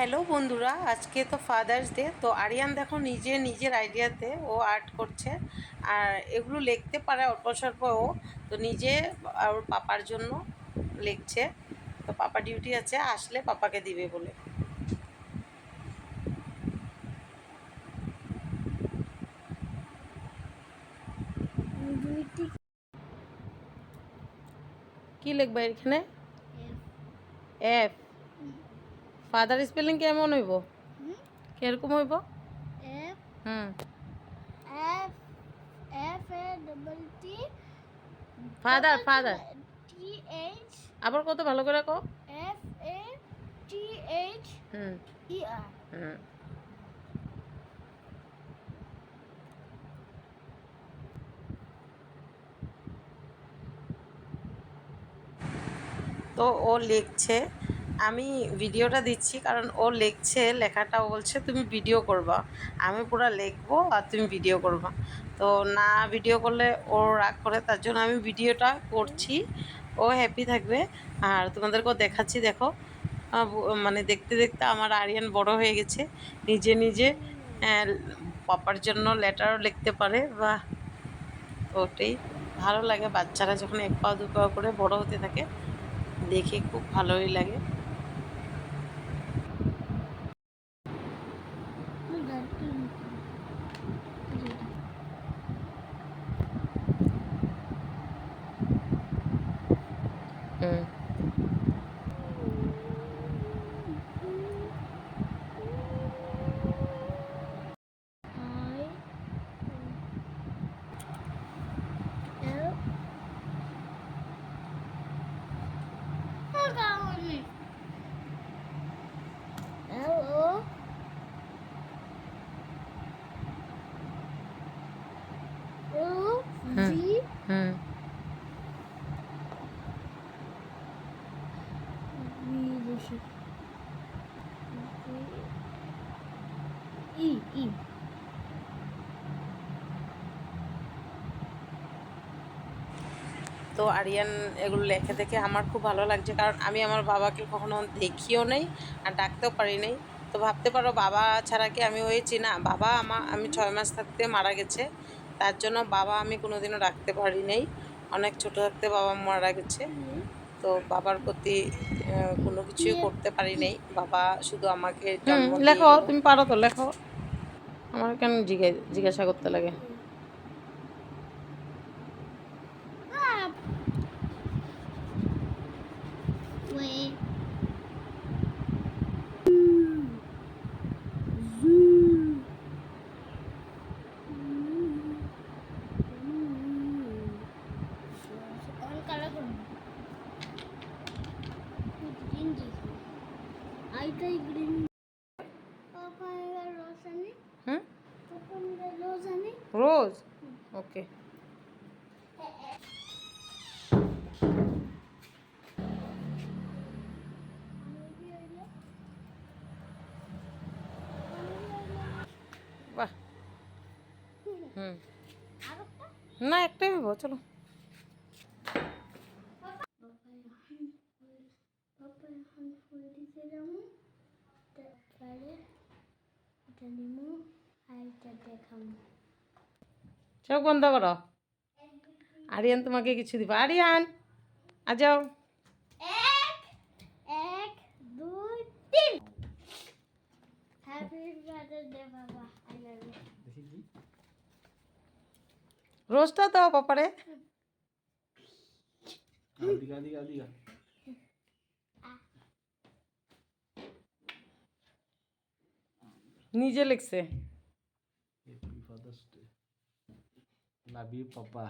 Hello বন্ধুরা, আজকে তো ফাদার্স ডে তো আরিয়ান দেখো নিজে নিজের আইডিয়াতে ও আর্ট করছে। আর এগুলো লিখতে পারে অল্প স্বল্প ও, তো নিজে ওর পাপার জন্য লিখছে। তো পাপা ডিউটি আছে, আসলে পাপাকে দিবে বলে। কি লিখবে এখানে? এফ ফাদার স্পেলিং কেমন হইব? কীরকম হইব? F hmm. F F A double T father father T H আবার কত ভালো করে কো এফ এ টি এইচ হুম। ই আর হুম। তো ও লিখছে আমি ভিডিওটা দিচ্ছি কারণ ও লিখছে লেখাটা বলছে তুমি ভিডিও করবা। আমি পুরো লিখব আর তুমি ভিডিও করবা। তো না ভিডিও করলে ও রাগ করে তার জন্য আমি ভিডিওটা করছি। ও হ্যাপি থাকবে। আর তোমাদেরকেও দেখাচ্ছি দেখো। মানে দেখতে দেখতে আমার আরিয়ান বড় হয়ে গেছে। নিজে নিজে আহ, পাপার জন্য লেটারও লিখতে পারে। বা ওটাই ভালো লাগে। বাচ্চারা যখন এক পা দু পা করে বড় হতে থাকে দেখে খুব ভালোই লাগে। হুম ই ই তো আরিয়ান এগুলো লেখে দেখে আমার খুব ভালো লাগছে, কারণ আমি আমার বাবাকে কখনো দেখিও নেই আর ডাকতেও পারি নাই। তো ভাবতে পারো বাবা ছাড়া কি আমি হয়েছি না? বাবা আমার আমি ছয় মাস থাকতে মারা গেছে, তার জন্য বাবা আমি কোনোদিনও ডাকতে পারি নাই। অনেক ছোট থাকতে বাবা মারা গেছে। তো বাবার প্রতি আহ, কোনো কিছুই করতে পারি নাই বাবা শুধু আমাকে জন্ম লেখো তুমি পারো তো লেখো। আমার কেন জিজ্ঞাসা করতে লাগে? আইটাই গ্রিন পাপা রোজ আনি। হুম? পাপা রোজ আনি। রোজ ওকে বাহ। হুম। না একটাই হব চলো। পাপা এখন ফুল দিতে যাব তারপরে এটা নিমু আর এটা দেখাবো চোখ বন্ধ করো। আরিয়ান তোমাকে কিছু দিব। আরিয়ান আ যাও। এক এক দুই তিন। হ্যাপি বার্থডে বাবা। আই লাভ ইউ দাও পাপারে। দিঘা দিঘা দিঘা। নিজে লিখছে happy father's day love you papa